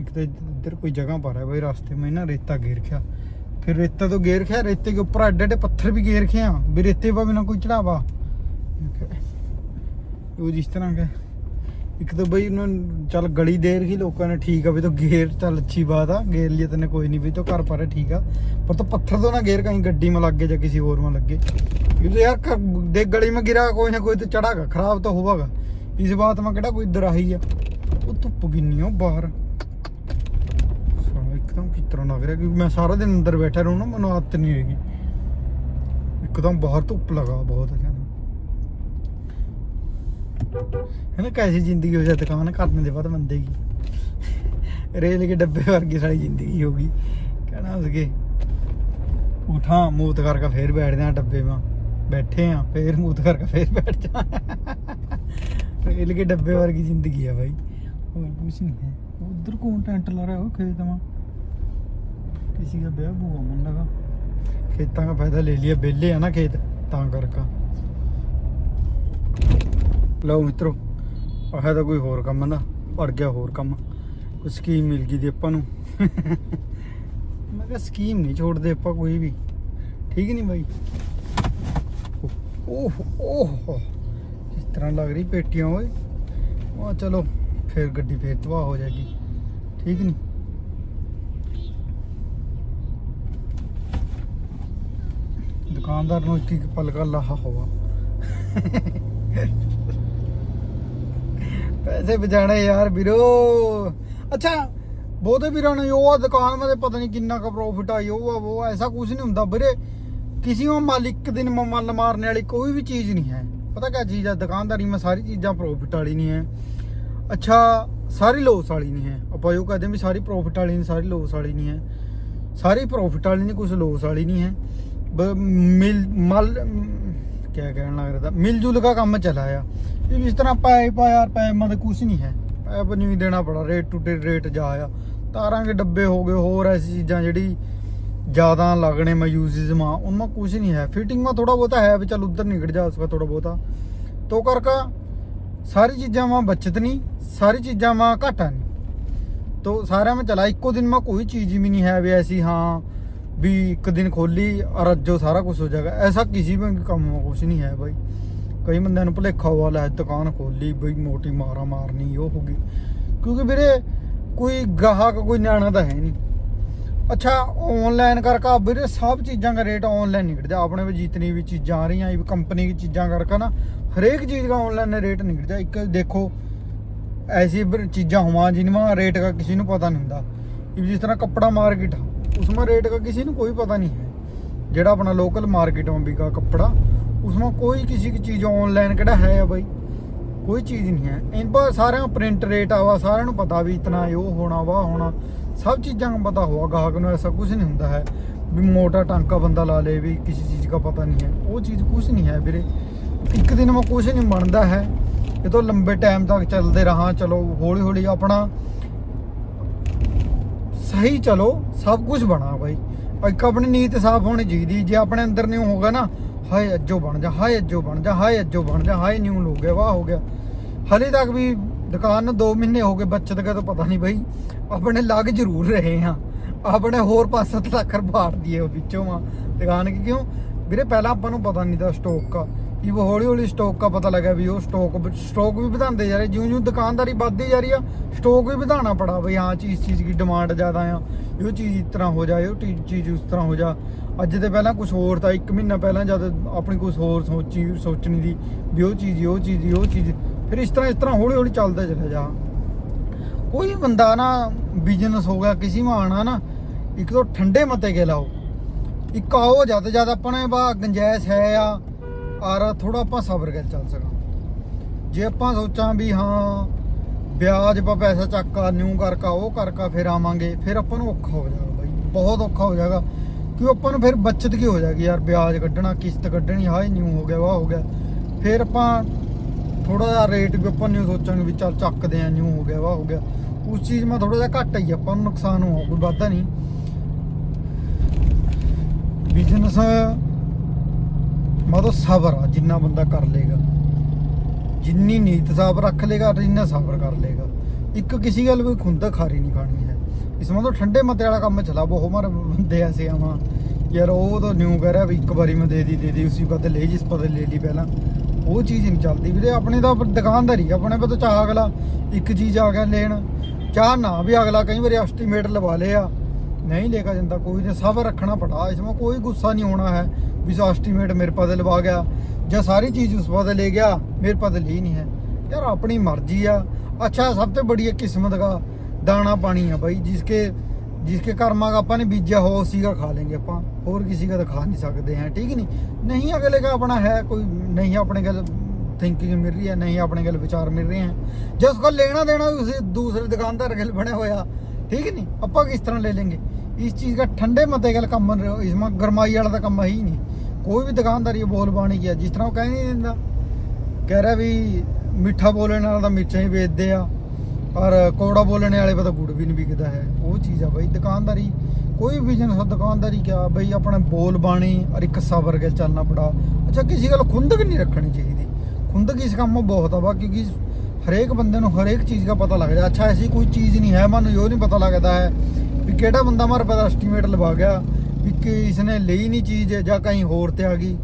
ਇੱਕ ਤਾਂ ਇੱਧਰ ਕੋਈ ਜਗ੍ਹਾ ਪਰ ਹੈ ਬਈ, ਰਸਤੇ ਮੈਂ ਨਾ ਰੇਤਾ ਗੇਰ ਖਿਆ। ਫਿਰ ਰੇਤਾ ਤੋਂ ਗੇਰ ਖਿਆ, ਰੇਤੇ ਦੇ ਉੱਪਰ ਐਡੇ ਐਡੇ ਪੱਥਰ ਵੀ ਗੇਰ ਖਿਆ। ਵੀ ਰੇਤੇ ਪਾ ਬਿਨਾ ਕੋਈ ਚੜਾਵਾ ਉਹ ਜਿਸ ਤਰ੍ਹਾਂ ਕਿ ਇੱਕ ਤਾਂ ਬਈ ਉਹਨਾਂ ਚੱਲ ਗਲੀ ਦੇਰ ਹੀ ਲੋਕਾਂ ਨੇ ਠੀਕ ਆ ਵੀ ਤੋ ਗੇਰ ਚੱਲ ਅੱਛੀ ਬਾਤ ਆ, ਗੇਰ ਲਈ ਤੈਨੇ ਕੋਈ ਨਹੀਂ ਵੀ ਤੋ ਘਰ ਪਰ ਠੀਕ ਆ। ਪਰ ਤੋ ਪੱਥਰ ਤੋਂ ਨਾ ਗੇਰ ਕਹੀਂ ਗੱਡੀ ਮੇ ਲੱਗੇ ਜਾਂ ਕਿਸੇ ਹੋਰ ਮੇ ਲੱਗੇ ਕਿਉਂਕਿ ਯਾਰ ਦੇ ਗਲੀ ਮੇ ਗਿਰਾ ਕੋਈ ਨਾ ਕੋਈ ਤੇ ਚੜਾਗਾ ਖਰਾਬ ਤਾਂ ਹੋਵਾਗਾ ਇਸ ਬਾਤ ਮੈਂ ਕਿਹੜਾ ਕੋਈ ਦਰਾਹੀ ਆ। ਉਹ ਧੁੱਪ ਕਿੰਨੀ ਆ ਬਾਹਰ। ਸਾਰਾ ਇੱਕਦਮ ਕਿਤਰਾ ਲੱਗ ਰਿਹਾ ਕਿ ਮੈਂ ਸਾਰਾ ਦਿਨ ਅੰਦਰ ਬੈਠਾ ਰਹੂੰ ਨਾ ਮੈਨੂੰ ਆਦਤ ਨਹੀਂ ਹੋਏਗੀ ਇੱਕਦਮ ਬਾਹਰ ਧੁੱਪ ਲਗਾ ਬਹੁਤ ਹੈ है ना, कैसी ज़िंदगी हो जाए तो दुकान करने के बाद बंदे की। रेल के डब्बे वर्गी सारी ज़िंदगी होगी कहना उसके, उठा, मूत करके फिर बैठ जा डब्बे में। बैठे हैं, फिर मूत करके फिर बैठ जाए रेल के डब्बे वर्गी ज़िंदगी है भाई। और कुछ नहीं है। उधर कौन टेंट ला रहा है? खेत में। किसी का ब्याह बुआ मन लगा। खेतों का फ़ायदा ले लिया, बेले है ना खेत, ता करका। ਲਓ ਮਿੱਤਰੋ, ਆਹ ਤਾਂ ਕੋਈ ਹੋਰ ਕੰਮ ਦਾ ਭੜ ਗਿਆ ਹੋਰ ਕੰਮ। ਕੋਈ ਸਕੀਮ ਮਿਲ ਗਈ ਦੀ ਆਪਾਂ ਨੂੰ। ਮੈਂ ਕਿਹਾ ਸਕੀਮ ਨਹੀਂ ਛੋੜਦੇ ਆਪਾਂ ਕੋਈ ਵੀ। ਠੀਕ ਨਹੀਂ ਬਾਈ? ਓਹ ਓਹ ਇਸ ਤਰ੍ਹਾਂ ਲੱਗ ਰਹੀ ਪੇਟੀਆਂ, ਓਏ? ਉਹ ਚਲੋ, ਫਿਰ ਗੱਡੀ ਫੇਰ ਤਬਾਹ ਹੋ ਜਾਏਗੀ। ਠੀਕ ਨਹੀਂ? ਦੁਕਾਨਦਾਰ ਨੂੰ ਇੱਕ ਇੱਕ ਪਲਕਾ ਲਾਹਾ ਹੋਵਾ ਪੈਸੇ ਬਚਾਣੇ ਯਾਰ ਵੀਰੋ। ਅੱਛਾ ਬਹੁਤੇ ਵੀਰਾਂ ਨੇ ਉਹ ਆ ਦੁਕਾਨ ਮੇ ਪਤਾ ਨਹੀਂ ਕਿੰਨਾ ਕੁ ਪ੍ਰੋਫਿਟ ਆਈ ਉਹ ਆ ਉਹ ਆ, ਐਸਾ ਕੁਝ ਨਹੀਂ ਹੁੰਦਾ ਵੀਰੇ। ਕਿਸੇ ਨੂੰ ਮਾਲਿਕ ਦਿਨ ਮ- ਮੱਲ ਮਾਰਨੇ ਵਾਲੀ ਕੋਈ ਵੀ ਚੀਜ਼ ਨਹੀਂ ਹੈ। ਪਤਾ ਕਿਆ ਚੀਜ਼ ਹੈ ਦੁਕਾਨਦਾਰੀ ਮੈਂ ਸਾਰੀ ਚੀਜ਼ਾਂ ਪ੍ਰੋਫਿਟ ਵਾਲੀ ਨਹੀਂ ਹੈ। ਅੱਛਾ ਸਾਰੀ ਲੋਸ ਵਾਲੀ ਨਹੀਂ ਹੈ। ਆਪਾਂ ਜੋ ਕਹਦੇ ਵੀ ਸਾਰੀ ਪ੍ਰੋਫਿਟ ਵਾਲੀ ਨਹੀਂ ਸਾਰੀ ਲੋਸ ਵਾਲੀ ਨਹੀਂ ਹੈ। ਸਾਰੀ ਪ੍ਰੋਫਿਟ ਵਾਲੀ ਨਹੀਂ ਕੁਝ ਲੋਸ ਵਾਲੀ ਨਹੀਂ ਹੈ। ਬ- ਮਿਲ ਮਲ ਕਿਆ ਕਹਿਣ ਲੱਗ ਰਿਹਾ ਮਿਲ ਜੁਲ का ਕੰਮ ਚਲਾ ਆ ਇਹ ਜਿਸ ਤਰ੍ਹਾਂ ਪਾਏ ਪਾ ਯਾਰ ਪੈ ਮਤ ਕੁਝ ਨਹੀਂ ਹੈ। ਪੈਪ ਨਹੀਂ ਦੇਣਾ ਪੜਾ ਰੇਟ ਟੂ ਰੇਟ ਜਾ ਆ। ਤਾਰਾਂ ਦੇ ਡੱਬੇ ਹੋ ਗਏ, ਹੋਰ ਐਸੀ ਚੀਜ਼ਾਂ ਜਿਹੜੀ ਜ਼ਿਆਦਾ ਲੱਗਣੇ ਮੈਂ ਯੂਜ਼ਸ ਮਾ ਉਨਮਾ ਕੁਝ ਨਹੀਂ ਹੈ। ਫਿਟਿੰਗ ਮਾ ਥੋੜਾ ਬਹੁਤਾ ਹੈ ਵੀ ਚੱਲ ਉਧਰ ਨਿਕਲ ਜਾ ਸਕਦਾ ਥੋੜਾ ਬਹੁਤਾ। ਤੋ ਕਰਕਾ ਸਾਰੀ ਚੀਜ਼ਾਂ ਮਾ ਬਚਤ ਨਹੀਂ, ਸਾਰੀ ਚੀਜ਼ਾਂ ਮਾ ਘਾਟਾ ਨਹੀਂ। ਤੋ ਸਾਰਿਆਂ ਮੈਂ ਚਲਾ, ਇੱਕੋ ਦਿਨ ਮਾ ਕੋਈ ਚੀਜ਼ ਵੀ ਨਹੀਂ ਹੈ ਵੀ ਐਸੀ ਹਾਂ ਵੀ ਇੱਕ ਦਿਨ ਖੋਲੀ ਔਰ ਅੱਜੋ ਸਾਰਾ ਕੁਝ ਹੋ ਜਾਏਗਾ। ਐਸਾ ਕਿਸੇ ਵੀ ਕੰਮ ਮਾ ਕੁਝ ਨਹੀਂ ਹੈ ਬਾਈ। ਕਈ ਬੰਦਿਆਂ ਨੂੰ ਭੁਲੇਖਾ ਹੋਵਾ ਲੈ ਦੁਕਾਨ ਖੋਲੀ ਬਈ ਮੋਟੀ ਮਾਰਾ ਮਾਰਨੀ, ਉਹ ਹੋ ਗਈ। ਕਿਉਂਕਿ ਵੀਰੇ, ਕੋਈ ਗਾਹਕ, ਕੋਈ ਨਿਆਣਾ ਤਾਂ ਹੈ ਨਹੀਂ। ਅੱਛਾ ਆਨਲਾਈਨ ਕਰਕੇ ਵੀਰੇ ਸਭ ਚੀਜ਼ਾਂ ਦਾ ਰੇਟ ਆਨਲਾਈਨ ਨਿਕਲਦਾ ਆਪਣੇ ਵਿੱਚ ਜਿਤਨੀ ਵੀ ਚੀਜ਼ਾਂ ਆ ਰਹੀਆਂ ਇਹ ਕੰਪਨੀ ਦੀ ਚੀਜ਼ਾਂ ਕਰਕੇ ਨਾ, ਹਰੇਕ ਚੀਜ਼ ਦਾ ਆਨਲਾਈਨ ਰੇਟ ਨਿਕਲਦਾ ਇੱਕ ਦੇਖੋ, ਐਸੀ चीज़ा हुआ जिनमें रेट का किसी को पता नहीं हों जिस तरह कपड़ा मार्केट उसमें ਰੇਟ का ਕਿਸੇ ਨੂੰ ਕੋਈ ਪਤਾ ਨਹੀਂ ਹੈ। ਜਿਹੜਾ ਆਪਣਾ ਲੋਕਲ मार्केट में बिका ਕੱਪੜਾ उसमें कोई किसी की चीज़ ऑनलाइन ਕਿਹੜਾ ਹੈ ਆ ਬਾਈ ਕੋਈ ਚੀਜ਼ ਨਹੀਂ ਹੈ ਇਨ ਪਰ ਸਾਰਿਆਂ ਨੂੰ ਪ੍ਰਿੰਟ ਰੇਟ ਆਵਾ ਸਾਰਿਆਂ ਨੂੰ ਪਤਾ ਵੀ ਇਤਨਾ ਉਹ ਹੋਣਾ ਵਾ ਹੋਣਾ ਸਭ ਚੀਜ਼ਾਂ ਦਾ ਪਤਾ ਹੋਆ ਗਾਹਕ ਨੂੰ ਐਸਾ ਕੁਝ ਨਹੀਂ ਹੁੰਦਾ ਹੈ ਵੀ ਮੋਟਾ ਟਾਂਕਾ ਬੰਦਾ ਲਾ ਲੇ ਵੀ ਕਿਸੇ ਚੀਜ਼ ਦਾ ਪਤਾ ਨਹੀਂ ਹੈ ਉਹ ਚੀਜ਼ ਕੁਝ ਨਹੀਂ ਹੈ ਵੀਰੇ ਇੱਕ ਦਿਨ ਮੈਂ ਕੁਝ ਨਹੀਂ ਬਣਦਾ ਹੈ ਇਹ ਤੋਂ ਲੰਬੇ ਟਾਈਮ ਤੱਕ ਚੱਲਦੇ ਰਹਾ ਚਲੋ ਹੌਲੀ ਹੌਲੀ ਆਪਣਾ ਸਹੀ ਚਲੋ ਸਭ ਕੁਝ ਬਣਾ ਬਾਈ ਇੱਕ ਆਪਣੀ ਨੀਤ ਸਾਫ਼ ਹੋਣੀ ਚਾਹੀਦੀ ਜੇ ਆਪਣੇ ਅੰਦਰ ਨਹੀਂ ਹੋਗਾ ਨਾ ਹਾਏ ਅੱਜੋ ਬਣ ਜਾ, ਹਾਏ ਅੱਜੋ ਬਣ ਜਾ, ਹਾਏ ਅੱਜੋ ਬਣ ਜਾ, ਹਾਏ ਨਿਊ ਹੋ ਗਿਆ, ਵਾਹ ਹੋ ਗਿਆ। ਹਲੇ ਤੱਕ ਵੀ ਦੁਕਾਨ ਨੂੰ 2 ਮਹੀਨੇ ਹੋ ਗਏ ਬੱਚਤ ਦਾ ਤਾਂ ਪਤਾ ਨਹੀਂ ਬਾਈ, ਆਪਣੇ ਲੱਗ ਜ਼ਰੂਰ ਰਹੇ ਹਾਂ। ਆਪਣੇ ਹੋਰ 5-7 ਲੱਖ ਰੁਪਏ ਦੀਏ ਉਹ ਵਿੱਚੋਂ ਆ। ਦੁਕਾਨ ਕਿ ਕਿਉਂ? ਵੀਰੇ ਪਹਿਲਾਂ ਆਪਾਂ ਨੂੰ ਪਤਾ ਨਹੀਂ ਦਾ ਸਟਾਕ ਦਾ ਇਹ ਹੌਲੀ ਹੌਲੀ ਸਟਾਕ ਦਾ ਪਤਾ ਲੱਗਾ ਵੀ ਉਹ ਸਟਾਕ ਸਟਾਕ ਵੀ ਵਧਾਉਂਦੇ ਜਾ ਰਹੇ। ਜਿਉਂ ਜਿਉਂ ਦੁਕਾਨਦਾਰੀ ਵੱਧਦੀ ਜਾ ਰਹੀ ਆ ਸਟਾਕ ਵੀ ਵਧਾਉਣਾ ਪੜਾ ਬਈ, ਹਾਂ ਚੀਜ਼ ਚੀਜ਼ ਦੀ ਡਿਮਾਂਡ ਜ਼ਿਆਦਾ ਆ। ਇਹ ਚੀਜ਼ ਇਸ ਤਰ੍ਹਾਂ ਹੋ ਜਾਏ, ਉਹ ਚੀਜ਼ ਉਸ ਤਰ੍ਹਾਂ ਹੋ ਜਾ। ਅੱਜ ਤੇ ਪਹਿਲਾਂ ਕੁਝ ਹੋਰ ਤਾਂ ਇੱਕ ਮਹੀਨਾ ਪਹਿਲਾਂ ਜਦ ਆਪਣੀ ਕੁਝ ਹੋਰ ਸੋਚੀ, ਸੋਚਣੀ ਦੀ ਵੀ ਉਹ ਚੀਜ਼ ਉਹ ਚੀਜ਼ ਉਹ ਚੀਜ਼, ਫਿਰ ਇਸ ਤਰ੍ਹਾਂ ਇਸ ਤਰ੍ਹਾਂ ਹੌਲੀ ਹੌਲੀ ਚੱਲਦਾ ਚਲਾ ਜਾ। ਕੋਈ ਬੰਦਾ ਨਾ ਬਿਜ਼ਨਸ ਹੋ ਗਿਆ, ਕਿਸੇ ਮਾ ਆਣਾ ਨਾ, ਇੱਕ ਤੋਂ ਠੰਡੇ ਮਤੇ ਕੇ ਲਾਓ। ਇੱਕ ਆਓ, ਜਦ ਜਦ ਆਪਣੇ ਬਾ ਗੰਜੈਸ਼ ਹੈ ਆ ਔਰ ਥੋੜਾ ਆਪਾਂ ਸਬਰ ਕੇ ਚੱਲ ਸਕਾਂ। ਜੇ ਆਪਾਂ ਸੋਚਾਂ ਵੀ ਹਾਂ, ਵਿਆਜ ਪਾ ਪੈਸਾ ਚੱਕਾ ਨਿਊ ਕਰਕਾ ਉਹ ਕਰਕਾ ਫਿਰ ਆਵਾਂਗੇ, ਫਿਰ ਆਪਾਂ ਨੂੰ ਔਖਾ ਹੋ ਜਾਏਗਾ ਬਾਈ। ਬਹੁਤ ਔਖਾ ਹੋ ਜਾਏਗਾ। ਕਿ ਆਪਾਂ ਨੂੰ ਫਿਰ ਬੱਚਤ ਕੀ ਹੋ ਜਾਏਗੀ? ਯਾਰ ਵਿਆਜ ਕੱਢਣਾ, ਕਿਸ਼ਤ ਕੱਢਣੀ, ਹਾਏ ਨਿਊ ਹੋ ਗਿਆ, ਵਾਹ ਹੋ ਗਿਆ। ਫਿਰ ਆਪਾਂ ਥੋੜਾ ਜਿਹਾ ਰੇਟ ਵੀ ਆਪਾਂ ਨਿਊ ਸੋਚਾਂਗੇ ਵੀ ਚੱਲ ਚੱਕਦੇ ਆ ਨਿਊ ਹੋ ਗਿਆ, ਵਾਹ ਹੋ ਗਿਆ। ਉਸ ਚੀਜ਼ ਮਾ ਥੋੜਾ ਜਿਹਾ ਘੱਟ ਹੀ ਆਪਾਂ ਨੂੰ ਨੁਕਸਾਨ ਹੋਆ ਕੋਈ ਵਾਧਾ ਨਹੀਂ। ਬਿਜ਼ਨਸ ਮਤਲਬ ਸਬਰ ਆ, ਜਿੰਨਾ ਬੰਦਾ ਕਰ ਲੇਗਾ ਜਿੰਨੀ ਨੀਤ ਸਾਬ ਰੱਖ ਲੇਗਾ ਜਿੰਨਾ ਸਬਰ ਕਰ ਲੇਗਾ ਇੱਕ ਕਿਸੇ ਗੱਲ ਕੋਈ ਖੁੰਦਕ ਖਾਰੀ ਨਹੀਂ ਖਾਣੀ ਹੈ। ਇਸ ਮਤਲਬ ਠੰਡੇ ਮਤੇ ਵਾਲਾ ਕੰਮ ਚਲਾ ਬਹੁਤ ਮਾਰ ਬੰਦੇ ਐਸੇ ਆਵਾ। ਯਾਰ ਉਹ ਤਾਂ ਨਿਊ ਕਹਿ ਰਿਹਾ ਵੀ ਇੱਕ ਵਾਰੀ ਮੈਂ ਦੇ ਦੀ ਦੇ ਦੀ ਉਸੇ ਬਦਲੇ ਜਿਸ ਬਦਲੇ ਲੈ ਲਈ ਪਹਿਲਾਂ। ਉਹ ਚੀਜ਼ ਨਹੀਂ ਚੱਲਦੀ ਵੀਰੇ ਆਪਣੇ ਤਾਂ ਦੁਕਾਨਦਾਰੀ ਆ, ਆਪਣੇ ਪੇ ਤਾਂ ਚਾਹ ਅਗਲਾ ਇੱਕ ਚੀਜ਼ ਆ ਗਿਆ ਲੈਣ। ਚਾਹ ਨਾ ਵੀ ਅਗਲਾ ਕਈ ਵਾਰੀ ਐਸਟੀਮੇਟ ਲਵਾ ਲਿਆ ਨਹੀਂ ਲੈ ਕੇ ਜਾਂਦਾ ਕੋਈ ਨਹੀਂ ਸਭ ਰੱਖਣਾ ਪੜਾ। ਇਸ ਵਿੱਚ ਕੋਈ ਗੁੱਸਾ ਨਹੀਂ ਹੋਣਾ ਹੈ ਵੀ ਸੋ ਐਸਟੀਮੇਟ ਮੇਰੇ ਪਾ ਲਵਾ ਗਿਆ ਜਾਂ ਸਾਰੀ ਚੀਜ਼ ਉਸ ਪਾ ਲੈ ਗਿਆ ਮੇਰੇ ਪਾ ਲਈ ਨਹੀਂ ਹੈ। ਯਾਰ ਆਪਣੀ ਮਰਜ਼ੀ ਆ। ਅੱਛਾ ਸਭ ਤੋਂ ਬੜੀ ਕਿਸਮਤ ਦਾ ਦਾਣਾ ਪਾਣੀ ਆ ਭਾਈ ਜਿਸਕੇ जिसके कर्मा का अपन ने बीजा हो उसी का खा लेंगे अपन और किसी का तो खा नहीं सकते हैं ठीक नहीं नहीं अगले का अपना है कोई नहीं अपने गल थिंकिंग मिल रही है नहीं अपने गल विचार मिल रहे हैं जो उसको लेना देना भी उसे दूसरे दुकानदार गल बने होया ठीक है नहीं अपा किस तरह ले लेंगे इस चीज़ का ठंडे मते गल कम इसमें गरमाई वाला तो कम है ही नहीं कोई भी दुकानदार ये बोल बाणी किया जिस तरह वो कह नहीं दिंदा ਕਹਿ ਰਿਹਾ ਵੀ ਮਿੱਠਾ ਬੋਲਣ ਵਾਲਾ ਤਾਂ ਮਿਰਚਾਂ ਹੀ ਵੇਚਦੇ ਆ ਪਰ ਕੌੜਾ ਬੋਲਣ ਵਾਲੇ ਪਤਾ ਗੁੜ ਵੀ ਨਹੀਂ ਵਿਕਦਾ ਹੈ। ਉਹ ਚੀਜ਼ ਆ ਬਾਈ, ਦੁਕਾਨਦਾਰੀ, ਕੋਈ ਬਿਜ਼ਨਸ ਦੁਕਾਨਦਾਰੀ ਕਿਆ ਬਈ ਆਪਣਾ ਬੋਲ ਬਾਣੀ ਔਰ ਇੱਕ ਸਬਰ ਕੇ ਚੱਲਣਾ ਪੜਾ। ਅੱਛਾ, ਕਿਸੇ ਗੱਲ ਖੁੰਦਕ ਨਹੀਂ ਰੱਖਣੀ ਚਾਹੀਦੀ। ਖੁੰਦਕ ਇਸ ਕੰਮ ਬਹੁਤ ਆ ਵਾ ਕਿਉਂਕਿ ਹਰੇਕ ਬੰਦੇ ਨੂੰ ਹਰੇਕ ਚੀਜ਼ ਦਾ ਪਤਾ ਲੱਗ ਜਾ ਅੱਛਾ, ਐਸੀ ਕੋਈ ਚੀਜ਼ ਨਹੀਂ ਹੈ, ਮੈਨੂੰ ਇਹ ਨਹੀਂ ਪਤਾ ਲੱਗਦਾ ਹੈ ਵੀ ਕਿਹੜਾ ਬੰਦਾ ਮਾਰੇ ਪਤਾ ਐਸਟੀਮੇਟ ਲਵਾ ਗਿਆ ਵੀ ਕਿ ਇਸਨੇ ਲਈ ਨਹੀਂ ਚੀਜ਼ ਜਾਂ ਕहीं ਹੋਰ ਤੇ ਆ ਗਈ।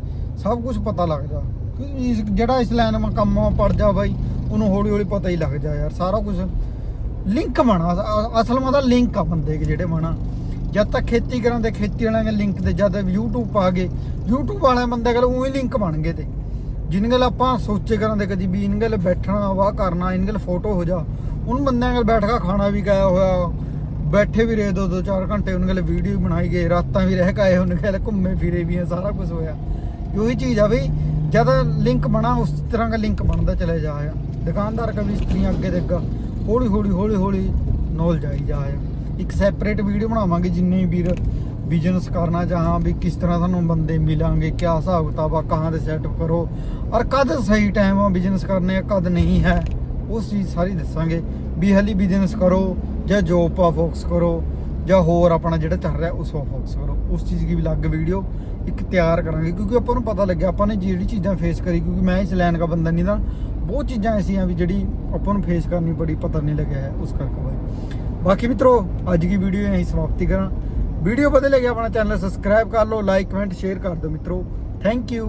ਸਭ ਕੁਝ ਪਤਾ ਲੱਗ ਜਾ ਕਿਉਂਕਿ ਜਿਹੜਾ ਇਸ ਲਾਈਨ ਮਾ ਕੰਮ ਮਾ ਪੜ ਜਾ ਬਾਈ। ਉਹਨੂੰ ਹੌਲੀ ਹੌਲੀ ਪਤਾ ਹੀ ਲੱਗ ਜਾ ਯਾਰ, ਸਾਰਾ ਕੁਝ ਲਿੰਕ ਬਣਾ ਅਸਲ ਮਾ ਤਾਂ ਲਿੰਕ ਆ ਬੰਦੇ ਕੇ ਜਿਹੜੇ ਬਣਾ ਜਦ ਤੱਕ ਖੇਤੀ ਕਰਾਂ ਤੇ ਖੇਤੀ ਵਾਲਿਆਂ ਦੇ ਲਿੰਕ ਤੇ, ਜਦ YouTube ਪਾ ਗਏ, YouTube ਵਾਲਿਆਂ ਬੰਦੇ ਕੋਲ ਉਹੀ ਲਿੰਕ ਬਣ ਗਏ ਤੇ। ਜਿਨ ਗੱਲ ਆਪਾਂ ਸੋਚੇ ਕਰਾਂ ਤੇ ਕਦੀ ਵੀ ਇਨ ਗੱਲ ਬੈਠਣਾ, ਵਾਹ ਕਰਨਾ, ਇਨ ਗੱਲ ਫੋਟੋ ਹੋ ਜਾ ਉਹਨ ਬੰਦਿਆਂ ਨਾਲ ਬੈਠ ਕੇ ਖਾਣਾ ਵੀ ਗਾਇਆ ਹੋਇਆ, ਬੈਠੇ ਵੀ ਰਹੇ ਦੋ ਦੋ, ਚਾਰ ਘੰਟੇ ਉਹਨਾਂ ਕੋਲ ਵੀਡੀਓ ਬਣਾਈ ਗਏ, ਰਾਤਾਂ ਵੀ ਰਹਿ ਕੇ ਆਏ ਉਹਨਾਂ ਕੋਲ ਘੁੰਮੇ ਫਿਰੇ ਵੀ ਆ, ਸਾਰਾ ਕੁਝ ਹੋਇਆ। ਉਹੀ ਚੀਜ਼ ਆ ਬਈ, ਜਦ ਲਿੰਕ ਬਣਾ, ਉਸ ਤਰ੍ਹਾਂ ਦਾ ਲਿੰਕ ਬਣਦਾ ਚਲੇ ਜਾ ਆ। ਦੁਕਾਨਦਾਰ ਕਵੀ ਵੀ ਇਸਤਰੀਆਂ ਅੱਗੇ ਦੇ ਅੱਗਾ, ਹੌਲੀ ਹੌਲੀ ਹੌਲੀ ਹੌਲੀ ਨੌਲੇਜ ਆਈ ਜਾ ਇੱਕ ਸੈਪਰੇਟ ਵੀਡੀਓ ਬਣਾਵਾਂਗੇ ਜਿੰਨੇ ਵੀਰ ਬਿਜ਼ਨਸ ਕਰਨਾ ਚਾਹਾਂ, ਵੀ ਕਿਸ ਤਰ੍ਹਾਂ ਤੁਹਾਨੂੰ ਬੰਦੇ ਮਿਲਾਂਗੇ, ਕਿਆ ਹਿਸਾਬ ਕਿਤਾਬ ਆ, ਕਹਾਂ ਦੇ ਸੈਟਅਪ ਕਰੋ। ਔਰ ਕਦ ਸਹੀ ਟਾਈਮ ਆ ਬਿਜ਼ਨਸ ਕਰਨੇ ਆ, ਕਦ ਨਹੀਂ ਹੈ, ਉਸ ਚੀਜ਼ ਸਾਰੀ ਦੱਸਾਂਗੇ। ਵੀ ਹਾਲੀ ਬਿਜ਼ਨਸ ਕਰੋ, ਜਾਂ ਜੋਬ ਪਾ ਫੋਕਸ ਕਰੋ, ਜਾਂ ਹੋਰ ਆਪਣਾ ਜਿਹੜਾ ਚੱਲ ਰਿਹਾ, ਉਸ 'ਤੇ ਫੋਕਸ ਕਰੋ। ਉਸ ਚੀਜ਼ ਦੀ ਵੀ ਅਲੱਗ ਵੀਡੀਓ ਇੱਕ ਤਿਆਰ ਕਰਾਂਗੇ, ਕਿਉਂਕਿ ਆਪਾਂ ਨੂੰ ਪਤਾ ਲੱਗਿਆ, ਆਪਾਂ ਨੇ ਜਿਹੜੀ ਚੀਜ਼ਾਂ ਫੇਸ ਕਰੀ, ਕਿਉਂਕਿ ਮੈਂ ਇਸ ਲਾਈਨ ਦਾ ਬੰਦਾ ਨਹੀਂ ਨਾ ਬਹੁਤ ਚੀਜ਼ਾਂ ਐਸੀਆਂ ਵੀ ਜਿਹੜੀ ਆਪਾਂ ਨੂੰ ਫੇਸ ਕਰਨੀ ਬੜੀ ਪਤਾ ਨਹੀਂ ਲੱਗਿਆ ਹੈ ਉਸ ਕਰਕੇ ਬਾਈ। ਬਾਕੀ ਮਿੱਤਰੋ, ਅੱਜ ਦੀ ਵੀਡੀਓ ਇਹੀ ਸਮਾਪਤੀ ਕਰਾਂ। ਵੀਡੀਓ ਵਧੀਆ ਲੱਗਿਆ ਆਪਣਾ ਚੈਨਲ ਸਬਸਕ੍ਰਾਈਬ ਕਰ ਲਓ ਲਾਈਕ ਕਮੈਂਟ ਸ਼ੇਅਰ ਕਰ ਦਿਓ ਮਿੱਤਰੋ। Thank you